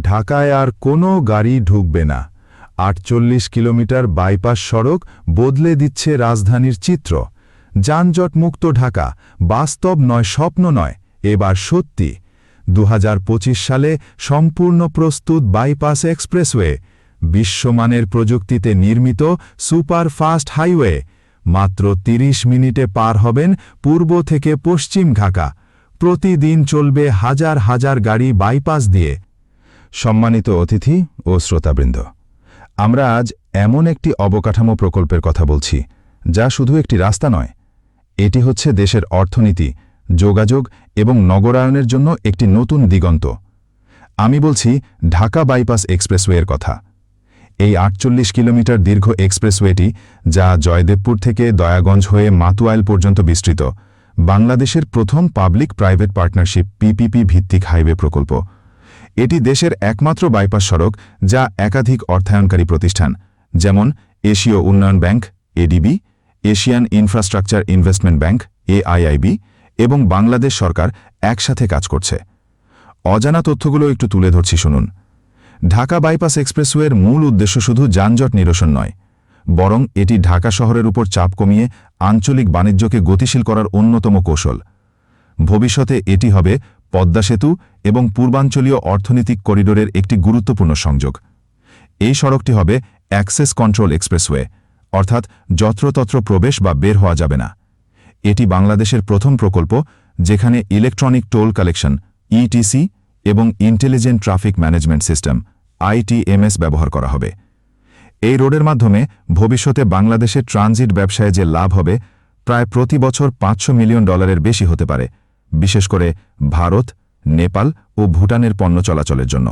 ঢাকায় আর কোনো গাড়ি ঢুকবে না। আটচল্লিশ কিলোমিটার বাইপাস সড়ক বদলে দিচ্ছে রাজধানীর চিত্র। যানজটমুক্ত ঢাকা, বাস্তব নয়, স্বপ্ন নয়, এবার সত্যি। দুহাজার পঁচিশ সালে সম্পূর্ণ প্রস্তুত বাইপাস এক্সপ্রেসওয়ে, বিশ্বমানের প্রযুক্তিতে নির্মিত সুপার ফাস্ট হাইওয়ে, মাত্র ৩০ মিনিটে পার হবেন পূর্ব থেকে পশ্চিম ঢাকা। প্রতিদিন চলবে হাজার হাজার গাড়ি বাইপাস দিয়ে। সম্মানিত অতিথি ও শ্রোতাবৃন্দ, আমরা আজ এমন একটি অবকাঠামো প্রকল্পের কথা বলছি, যা শুধু একটি রাস্তা নয়, এটি হচ্ছে দেশের অর্থনীতি, যোগাযোগ এবং নগরায়নের জন্য একটি নতুন দিগন্ত। আমি বলছি ঢাকা বাইপাস এক্সপ্রেসওয়ের কথা। এই আটচল্লিশ কিলোমিটার দীর্ঘ এক্সপ্রেসওয়েটি, যা জয়দেবপুর থেকে দয়াগঞ্জ হয়ে মাতুয়াইল পর্যন্ত বিস্তৃত, বাংলাদেশের প্রথম পাবলিক প্রাইভেট পার্টনারশিপ পিপিপি ভিত্তিক হাইওয়ে প্রকল্প। এটি দেশের একমাত্র বাইপাস সড়ক যা একাধিক অর্থায়নকারী প্রতিষ্ঠান, যেমন এশীয় উন্নয়ন bank, ADB, Asian infrastructure investment bank, AIIB এবং বাংলাদেশ সরকার একসাথে কাজ করছে। অজানা তথ্যগুলো একটু তুলে ধরছি, শুনুন। ঢাকা বাইপাস এক্সপ্রেসওয়ের মূল উদ্দেশ্য শুধু যানজট নিরসন নয়, বরং এটি ঢাকা শহরের উপর চাপ কমিয়ে আঞ্চলিক বাণিজ্যকে গতিশীল করার অন্যতম কৌশল। ভবিষ্যতে এটি হবে পদ্মা সেতু এবং পূর্বাঞ্চলীয় অর্থনৈতিক করিডোরের একটি গুরুত্বপূর্ণ সংযোগ। এই সড়কটি হবে অ্যাক্সেস কন্ট্রোল এক্সপ্রেসওয়ে, অর্থাৎ যত্রতত্র প্রবেশ বা বের হওয়া যাবে না। এটি বাংলাদেশের প্রথম প্রকল্প, যেখানে ইলেকট্রনিক টোল কালেকশন, ইটিসি এবং intelligent traffic management system, ITMS ব্যবহার করা হবে। এই রোডের মাধ্যমে ভবিষ্যতে বাংলাদেশের ট্রানজিট ব্যবসায় যে লাভ হবে, প্রায় প্রতি বছর পাঁচশো মিলিয়ন ডলারের বেশি হতে পারে। বিশেষ করে ভারত, নেপাল ও ভুটানের পণ্য চলাচলের জন্য।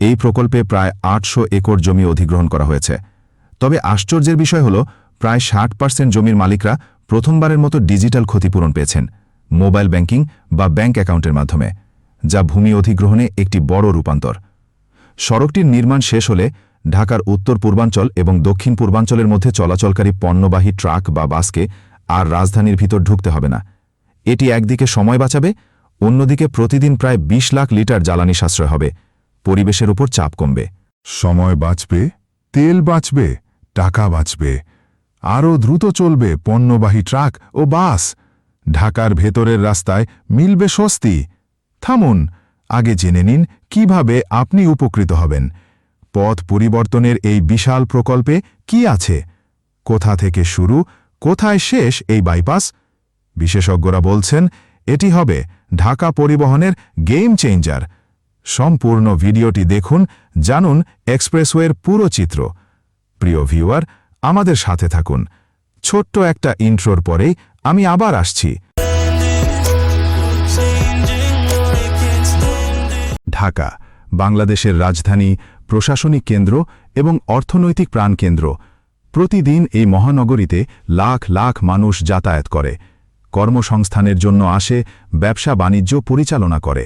এই প্রকল্পে প্রায় আটশো একর জমি অধিগ্রহণ করা হয়েছে। তবে আশ্চর্যের বিষয় হল, প্রায় ষাট পার্সেন্ট জমির মালিকরা প্রথমবারের মতো ডিজিটাল ক্ষতিপূরণ পেয়েছেন, মোবাইল ব্যাংকিং বা ব্যাংক অ্যাকাউন্টের মাধ্যমে, যা ভূমি অধিগ্রহণে একটি বড় রূপান্তর। সড়কটির নির্মাণ শেষ হলে ঢাকার উত্তর পূর্বাঞ্চল এবং দক্ষিণ পূর্বাঞ্চলের মধ্যে চলাচলকারী পণ্যবাহী ট্রাক বা বাসকে আর রাজধানীর ভিতর ঢুকতে হবে না। এটি একদিকে সময় বাঁচাবে, অন্যদিকে প্রতিদিন প্রায় ২০ লাখ লিটার জ্বালানি সাশ্রয় হবে। পরিবেশের উপর চাপ কমবে। সময় বাঁচবে, তেল বাঁচবে, টাকা বাঁচবে, আরও দ্রুত চলবে পণ্যবাহী ট্রাক ও বাস। ঢাকার ভেতরের রাস্তায় মিলবে স্বস্তি। থামুন, আগে জেনে নিন কীভাবে আপনি উপকৃত হবেন। পথ পরিবর্তনের এই বিশাল প্রকল্পে কি আছে? কোথা থেকে শুরু? কোথায় শেষ এই বাইপাস? বিশেষজ্ঞরা বলছেন, এটি হবে ঢাকা পরিবহনের গেম চেঞ্জার সম্পূর্ণ ভিডিওটি দেখুন, জানুন এক্সপ্রেসওয়ের পুরো চিত্র। প্রিয় ভিউয়ার, আমাদের সাথে থাকুন। ছোট্ট একটা ইন্ট্রোর পরেই আমি আবার আসছি। ঢাকা, বাংলাদেশের রাজধানী, প্রশাসনিক কেন্দ্র এবং অর্থনৈতিক প্রাণকেন্দ্র। প্রতিদিন এই মহানগরীতে লাখ লাখ মানুষ যাতায়াত করে। কর্মসংস্থানের জন্য আসে, ব্যবসা বাণিজ্য পরিচালনা করে।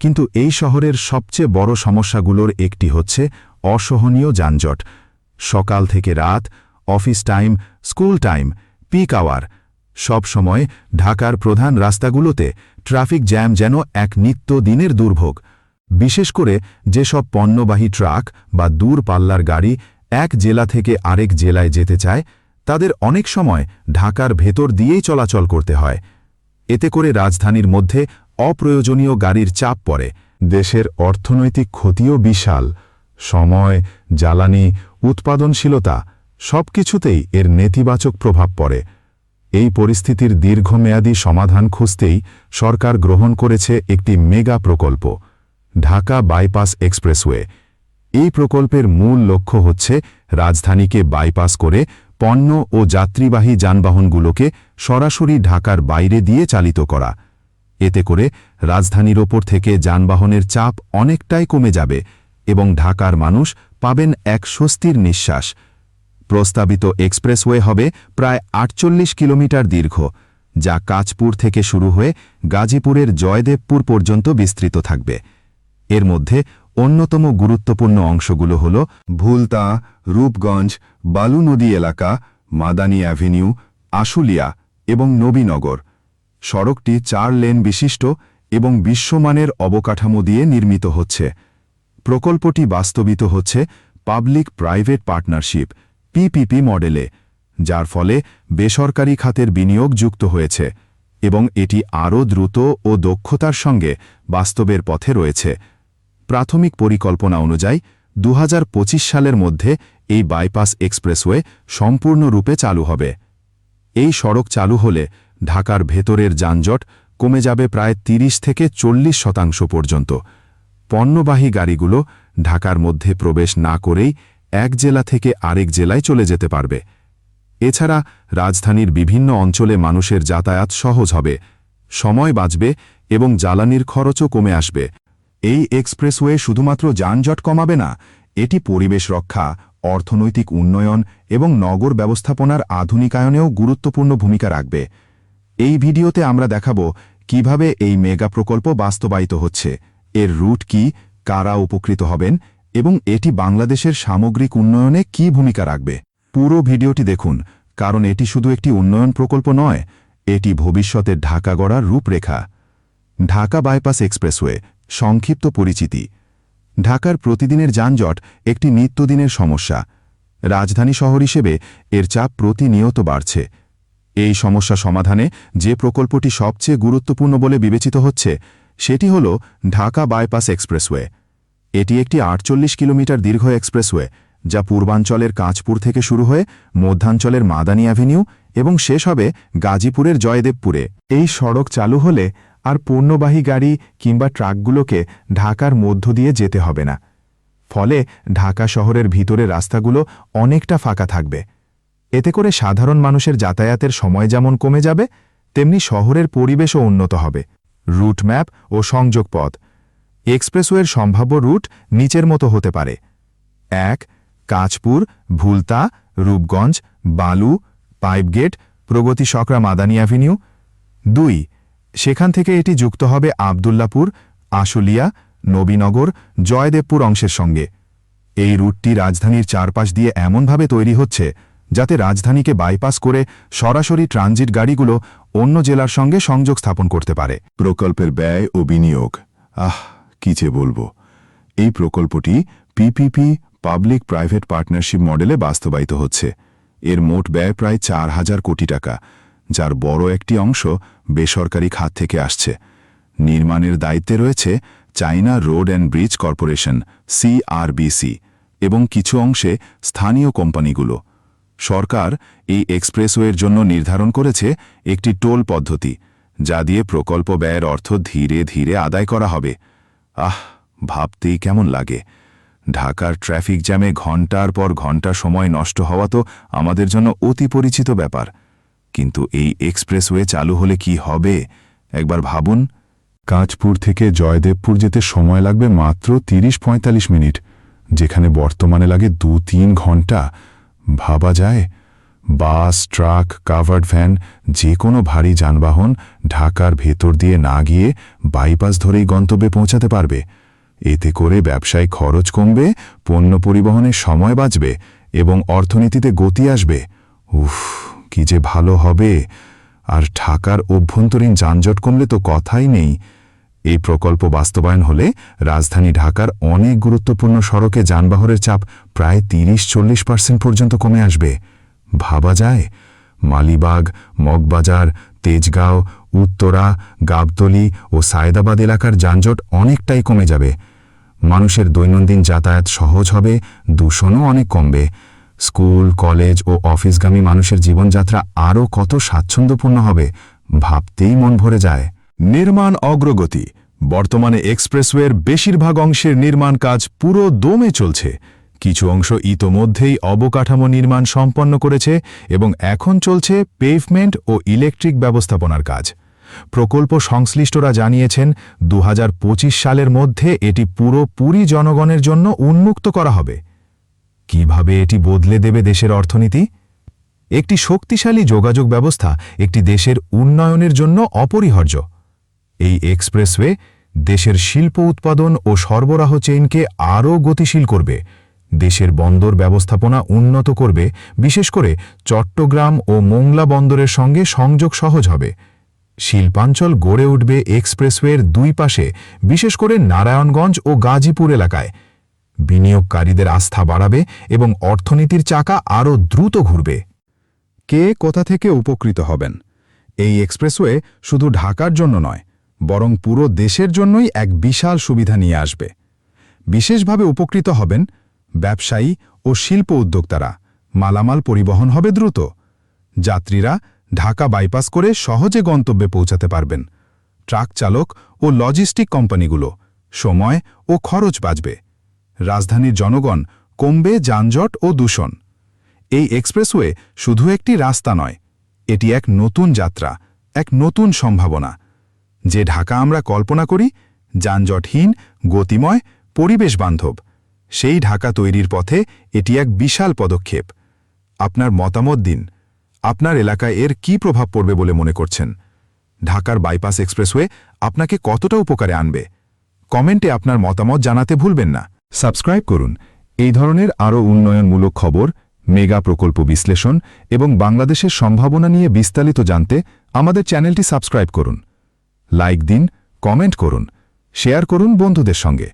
কিন্তু এই শহরের সবচেয়ে বড় সমস্যাগুলোর একটি হচ্ছে অসহনীয় যানজট। সকাল থেকে রাত, office time, school time, peak hour. সব সময় ঢাকার প্রধান রাস্তাগুলোতে ট্রাফিক জ্যাম যেন এক নিত্য দিনের দুর্ভোগ। বিশেষ করে যেসব পণ্যবাহী ট্রাক বা দূর পাল্লার গাড়ি এক জেলা থেকে আরেক জেলায় যেতে চায় তাদের অনেক সময় ঢাকার ভেতর দিয়েই চলাচল করতে হয়। এতে করে রাজধানীর মধ্যে অপ্রয়োজনীয় গাড়ির চাপ পড়ে। দেশের অর্থনৈতিক ক্ষতিও বিশাল। সময়, জ্বালানি, উৎপাদনশীলতা সবকিছুতেই এর নেতিবাচক প্রভাব পড়ে। এই পরিস্থিতির দীর্ঘমেয়াদী সমাধান খুঁজতেই সরকার গ্রহণ করেছে একটি মেগা প্রকল্প, ঢাকা বাইপাস এক্সপ্রেসওয়ে। এই প্রকল্পের মূল লক্ষ্য হচ্ছে রাজধানীকে বাইপাস করে পণ্য ও যাত্রীবাহী যানবাহনগুলোকে সরাসরি ঢাকার বাইরে দিয়ে চালিত করা। এতে করে রাজধানীর ওপর থেকে যানবাহনের চাপ অনেকটাই কমে যাবে এবং ঢাকার মানুষ পাবেন এক স্বস্তির নিঃশ্বাস। প্রস্তাবিত এক্সপ্রেসওয়ে হবে প্রায় আটচল্লিশ কিলোমিটার দীর্ঘ, যা কাঁচপুর থেকে শুরু হয়ে গাজীপুরের জয়দেবপুর পর্যন্ত বিস্তৃত থাকবে। এর মধ্যে অন্যতম গুরুত্বপূর্ণ অংশগুলো হল ভুলতা, রূপগঞ্জ, বালু নদী এলাকা, মাদানী অ্যাভিনিউ, আশুলিয়া এবং নবীনগর। সড়কটি চার লেন বিশিষ্ট এবং বিশ্বমানের অবকাঠামো দিয়ে নির্মিত হচ্ছে। প্রকল্পটি বাস্তবিত হচ্ছে পাবলিক প্রাইভেট পার্টনারশিপ, পিপিপি মডেলে, যার ফলে বেসরকারি খাতের বিনিয়োগ যুক্ত হয়েছে এবং এটি আরও দ্রুত ও দক্ষতার সঙ্গে বাস্তবের পথে রয়েছে। প্রাথমিক পরিকল্পনা অনুযায়ী দু হাজার পঁচিশ সালের মধ্যে এই বাইপাস এক্সপ্রেসওয়ে সম্পূর্ণরূপে চালু হবে। এই সড়ক চালু হলে ঢাকার ভেতরের যানজট কমে যাবে প্রায় ৩০ থেকে চল্লিশ শতাংশ পর্যন্ত। পণ্যবাহী গাড়িগুলো ঢাকার মধ্যে প্রবেশ না করেই এক জেলা থেকে আরেক জেলায় চলে যেতে পারবে। এছাড়া রাজধানীর বিভিন্ন অঞ্চলে মানুষের যাতায়াত সহজ হবে, সময় বাঁচবে এবং জ্বালানির খরচও কমে আসবে। এই এক্সপ্রেসওয়ে শুধুমাত্র যানজট কমাবে না, এটি পরিবেশ রক্ষা, অর্থনৈতিক উন্নয়ন এবং নগর ব্যবস্থাপনার আধুনিকায়নেও গুরুত্বপূর্ণ ভূমিকা রাখবে। এই ভিডিওতে আমরা দেখাব কীভাবে এই মেগা প্রকল্প বাস্তবায়িত হচ্ছে, এর রুট কি, কারা উপকৃত হবেন এবং এটি বাংলাদেশের সামগ্রিক উন্নয়নে কি ভূমিকা রাখবে। পুরো ভিডিওটি দেখুন, কারণ এটি শুধু একটি উন্নয়ন প্রকল্প নয়, এটি ভবিষ্যতের ঢাকা গড়ার রূপরেখা। ঢাকা বাইপাস এক্সপ্রেসওয়ে সংক্ষিপ্ত পরিচিতি। ঢাকার প্রতিদিনের যানজট একটি নিত্যদিনের সমস্যা। রাজধানী শহর হিসেবে এর চাপ প্রতিনিয়ত বাড়ছে। এই সমস্যা সমাধানে যে প্রকল্পটি সবচেয়ে গুরুত্বপূর্ণ বলে বিবেচিত হচ্ছে, সেটি হল ঢাকা বাইপাস এক্সপ্রেসওয়ে। এটি একটি আটচল্লিশ কিলোমিটার দীর্ঘ এক্সপ্রেসওয়ে, যা পূর্বাঞ্চলের কাঁচপুর থেকে শুরু হয়ে মধ্যাঞ্চলের মাদানী অ্যাভিনিউ এবং শেষ হবে গাজীপুরের জয়দেবপুরে। এই সড়ক চালু হলে আর পণ্যবাহী গাড়ি কিংবা ট্রাকগুলোকে ঢাকার মধ্য দিয়ে যেতে হবে না। ফলে ঢাকা শহরের ভিতরে রাস্তাগুলো অনেকটা ফাঁকা থাকবে। এতে করে সাধারণ মানুষের যাতায়াতের সময় যেমন কমে যাবে, তেমনি শহরের পরিবেশও উন্নত হবে। রুট ম্যাপ ও সংযোগ পথ। এক্সপ্রেসওয়ের সম্ভাব্য রুট নিচের মতো হতে পারে। এক, কাঁচপুর, ভুলতা, রূপগঞ্জ, বালু, পাইপগেট প্রগতি সকরা মাদানি অ্যাভিনিউ। দুই সেখান থেকে এটি যুক্ত হবে আবদুল্লাপুর, আশুলিয়া, নবীনগর, জয়দেবপুর অংশের সঙ্গে। এই রুটটি রাজধানীর চারপাশ দিয়ে এমনভাবে তৈরি হচ্ছে যাতে রাজধানীকে বাইপাস করে সরাসরি ট্রানজিট গাড়িগুলো অন্য জেলার সঙ্গে সংযোগ স্থাপন করতে পারে। প্রকল্পের ব্যয় ও বিনিয়োগ। আহ, কি যে বলব। এই প্রকল্পটি পিপিপি পাবলিক প্রাইভেট পার্টনারশিপ মডেলে বাস্তবায়িত হচ্ছে। এর মোট ব্যয় প্রায় চার হাজার কোটি টাকা, যার বড় একটি অংশ বেসরকারি খাত থেকে আসছে। নির্মাণের দায়িত্বে রয়েছে China road and bridge corporation, CRBC, এবং কিছু অংশে স্থানীয় কোম্পানিগুলো। সরকার এই এক্সপ্রেসওয়ের জন্য নির্ধারণ করেছে একটি টোল পদ্ধতি, যা দিয়ে প্রকল্প ব্যয়ের অর্থ ধীরে ধীরে আদায় করা হবে। আহ, ভাবতেই কেমন লাগে। ঢাকার ট্রাফিক জ্যামে ঘণ্টার পর ঘণ্টা সময় নষ্ট হওয়া তো আমাদের জন্য অতি পরিচিত ব্যাপার। কিন্তু এই এক্সপ্রেসওয়ে চালু হলে কি হবে? একবার ভাবুন। কাঁচপুর থেকে জয়দেবপুর যেতে সময় লাগবে মাত্র তিরিশ পঁয়তাল্লিশ মিনিট, যেখানে বর্তমানে লাগে দু তিন ঘণ্টা। ভাবা যায়, বাস, ট্রাক, কাভার্ড ভ্যান যে কোনো ভারী যানবাহন ঢাকার ভেতর দিয়ে না গিয়ে বাইপাস ধরেই গন্তব্যে পৌঁছাতে পারবে। এতে করে ব্যবসায় খরচ কমবে, পণ্য পরিবহনের সময় বাঁচবে এবং অর্থনীতিতে গতি আসবে। উফ। কি যে ভালো হবে? আর ঢাকার অভ্যন্তরীণ যানজট কমলে তো কথাই নেই। এই প্রকল্প বাস্তবায়ন হলে রাজধানী ঢাকার অনেক গুরুত্বপূর্ণ সড়কে যানবাহনের চাপ প্রায় তিরিশ চল্লিশ পার্সেন্ট পর্যন্ত কমে আসবে। ভাবা যায়? মালিবাগ, মগবাজার, তেজগাঁও, উত্তরা, গাবতলি ও সায়দাবাদ এলাকার যানজট অনেকটাই কমে যাবে। মানুষের দৈনন্দিন যাতায়াত সহজ হবে, দূষণও অনেক কমবে। স্কুল, কলেজ ও অফিসগামী মানুষের জীবনযাত্রা আরও কত স্বাচ্ছন্দ্যপূর্ণ হবে ভাবতেই মন ভরে যায়। নির্মাণ অগ্রগতি। বর্তমানে এক্সপ্রেসওয়ের বেশিরভাগ অংশের নির্মাণ কাজ পুরো দমে চলছে। কিছু অংশ ইতোমধ্যেই অবকাঠামো নির্মাণ সম্পন্ন করেছে এবং এখন চলছে পেভমেন্ট ও ইলেকট্রিক ব্যবস্থাপনার কাজ। প্রকল্প সংশ্লিষ্টরা জানিয়েছেন দু হাজার পঁচিশ সালের মধ্যে এটি পুরোপুরি জনগণের জন্য উন্মুক্ত করা হবে। কীভাবে এটি বদলে দেবে দেশের অর্থনীতি? একটি শক্তিশালী যোগাযোগ ব্যবস্থা একটি দেশের উন্নয়নের জন্য অপরিহার্য। এই এক্সপ্রেসওয়ে দেশের শিল্প উৎপাদন ও সরবরাহ চেইনকে আরও গতিশীল করবে। দেশের বন্দর ব্যবস্থাপনা উন্নত করবে, বিশেষ করে চট্টগ্রাম ও মোংলা বন্দরের সঙ্গে সংযোগ সহজ হবে। শিল্পাঞ্চল গড়ে উঠবে এক্সপ্রেসওয়ের দুই পাশে, বিশেষ করে নারায়ণগঞ্জ ও গাজীপুর এলাকায়। বিনিয়োগকারীদের আস্থা বাড়াবে এবং অর্থনীতির চাকা আরও দ্রুত ঘুরবে। কে কোথা থেকে উপকৃত হবেন? এই এক্সপ্রেসওয়ে শুধু ঢাকার জন্য নয়, বরং পুরো দেশের জন্যই এক বিশাল সুবিধা নিয়ে আসবে। বিশেষভাবে উপকৃত হবেন ব্যবসায়ী ও শিল্প উদ্যোক্তারা। মালামাল পরিবহন হবে দ্রুত। যাত্রীরা ঢাকা বাইপাস করে সহজে গন্তব্যে পৌঁছাতে পারবেন। ট্রাক চালক ও লজিস্টিক কোম্পানিগুলো। সময় ও খরচ বাঁচবে। রাজধানীর জনগণ কমবে যানজট ও দূষণ। এই এক্সপ্রেসওয়ে শুধু একটি রাস্তা নয়, এটি এক নতুন যাত্রা, এক নতুন সম্ভাবনা। যে ঢাকা আমরা কল্পনা করি, যানজটহীন, গতিময় পরিবেশ বান্ধব সেই ঢাকা তৈরির পথে এটি এক বিশাল পদক্ষেপ। আপনার মতামত দিন, আপনার এলাকায় এর কি প্রভাব পড়বে বলে মনে করছেন? ঢাকার বাইপাস এক্সপ্রেসওয়ে আপনাকে কতটা উপকারে আনবে? কমেন্টে আপনার মতামত জানাতে ভুলবেন না। সাবস্ক্রাইব করুন। এই ধরনের আরও উন্নয়নমূলক খবর, মেগা প্রকল্প বিশ্লেষণ এবং বাংলাদেশের সম্ভাবনা নিয়ে বিস্তারিত জানতে আমাদের চ্যানেলটি সাবস্ক্রাইব করুন। লাইক দিন, কমেন্ট করুন, শেয়ার করুন বন্ধুদের সঙ্গে,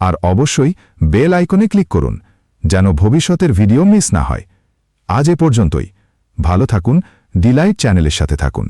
আর অবশ্যই বেল আইকনে ক্লিক করুন যেন ভবিষ্যতের ভিডিও মিস না হয়। আজ এ পর্যন্তই। ভালো থাকুন, ডিলাইট চ্যানেলের সাথে থাকুন।